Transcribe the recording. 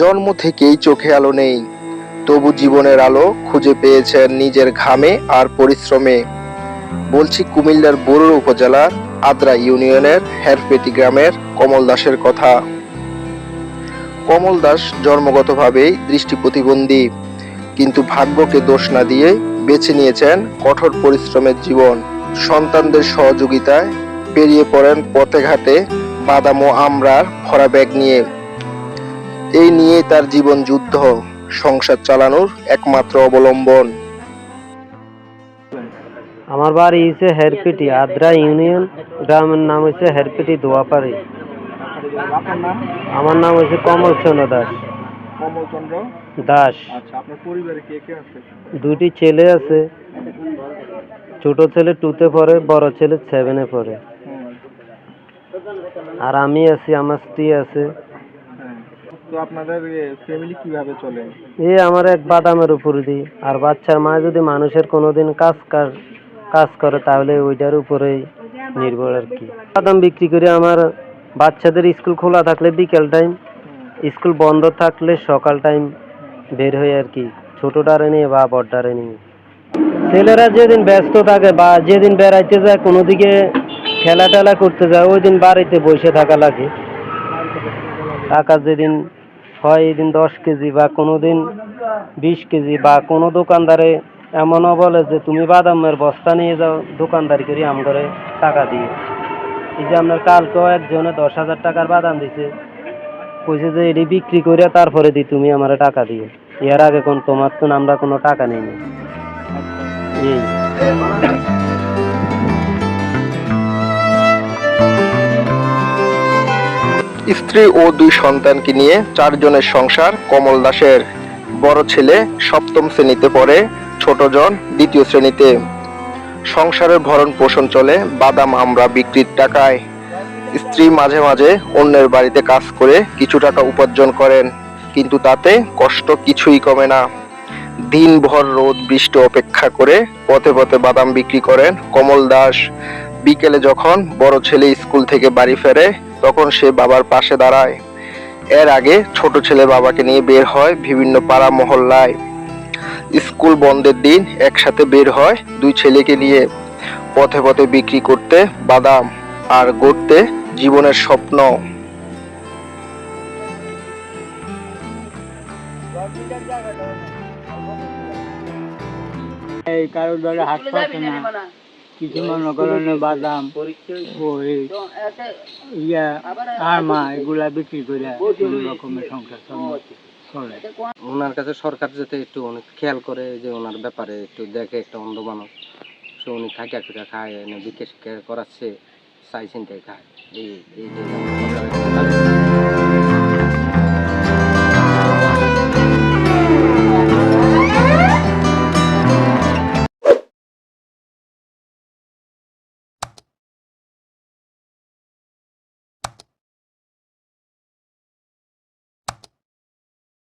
জন্ম থেকেই চোখে আলো নেই। তবু জীবনের আলো খুঁজে পেয়েছেন নিজের ঘামে আর পরিশ্রমে। বলছি কুমিল্লার বরুড় উপজেলার আদ্রা ইউনিয়নের হেরপেটি গ্রামের কমল দাসের কথা। কমল দাস জন্মগতভাবেই দৃষ্টি প্রতিবন্ধী, কিন্তু ভাগ্যকে দোষ না দিয়ে বেছে নিয়েছেন কঠোর পরিশ্রমের জীবন। সন্তানদের সহযোগিতায় পেরিয়ে পড়েন পথে ঘাটে বাদাম ও আমরার ভরা ব্যাগ নিয়ে। এই নিয়ে তার জীবন যুদ্ধ সংসার চালানোর একমাত্র অবলম্বন। আমার বাড়ি হচ্ছে হেরপিটি আদ্রা ইউনিয়ন গ্রামের নাম হচ্ছে হেরপিটি দোয়াপাড়ি। আমার নাম হচ্ছে কমল চন্দ্র দাস। কমলচন্দ্র? দাস। আচ্ছা আপনার পরিবারে কে কে আছে? দুটি ছেলে আছে। ছোট ছেলে টুতে পড়ে বড় ছেলে সেভেনে পড়ে। আর আমি আছি আমার স্ত্রী আছে। তো আপনাদের ফ্যামিলি কীভাবে চলে? এই আমার এক বাদামের উপর দিই। আর বাচ্চার মা যদি মানুষের কোনোদিন কাজ কাজ কাজ করে, তাহলে ওইটার উপরেই নির্ভর আর কি। বাদাম বিক্রি করে আমার বাচ্চাদের স্কুল খোলা থাকলে বিকেল টাইম স্কুল বন্ধ থাকলে সকাল টাইম বের হই আর কি। ছোটটারে নিয়ে বা বড়টারে নিয়ে। ছেলেরা যেদিন ব্যস্ত থাকে বা যেদিন বেড়াইতে যায়, কোনো দিকে খেলা টেলা করতে যায়, ওই দিন বাড়িতে বসে থাকা লাগে। টাকা যেদিন হয় এই দিন দশ কেজি বা কোনো দিন বিশ কেজি বা কোনো দোকানদারে এমনও বলে যে তুমি বাদামের বস্তা নিয়ে যাও, দোকানদারি করি আম করে টাকা দিয়ে। এই যে আপনার কালকেও একজনে দশ হাজার টাকার বাদাম দিছে। কইছে যে এটি বিক্রি করে তারপরে দি তুমি আমার টাকা দিও এর আগে কোন তোমার তো আমরা কোনো টাকা নিইনি এই। স্ত্রী ও দুই সন্তানকে নিয়ে চারজনের সংসার কমল দাসের। বড় ছেলে সপ্তম শ্রেণীতে পড়ে ছোটজন দ্বিতীয় শ্রেণীতে। সংসারের ভরণ পোষণ চলে, বাদাম, আমরা বিক্রির টাকায়। স্ত্রী মাঝে মাঝে অন্যের বাড়িতে কাজ করে কিছু টাকা উপার্জন করেন, কিন্তু তাতে কষ্ট কিছুই কমে না। দিনভর রোদ, বৃষ্টি অপেক্ষা করে পথে পথে বাদাম বিক্রি করেন কমল দাস। বিকেলে যখন বড় ছেলে স্কুল থেকে বাড়ি ফেরে তখন সে বাবার পাশে দাঁড়ায়। এর আগে ছোট ছেলে বাবাকে নিয়ে বের হয় বিভিন্ন পাড়া মহল্লায়। স্কুল বন্ধের দিন একসাথে বের হয় দুই ছেলেকে নিয়ে। পথে পথে বিক্রি করতে বাদাম আর গড়তে জীবনের স্বপ্ন। কারোর দ্বারা হাত পাচ্ছে না। কিছু মনে করেন বাদাম ওই ইয়া আর মা এগুলা বিক্রি করে কোন রকমের সংসার চলে- ওনার কাছে সরকার যাতে একটু অনেক খেয়াল করে যে ওনার ব্যাপারে একটু দেখে একটা অন্ধ মানুষ, সে উনি খাইটা খুঁটা খায়, এনে বিকে শিক্ষা করাচ্ছে, চাই চিন্তায় খায়। এই এই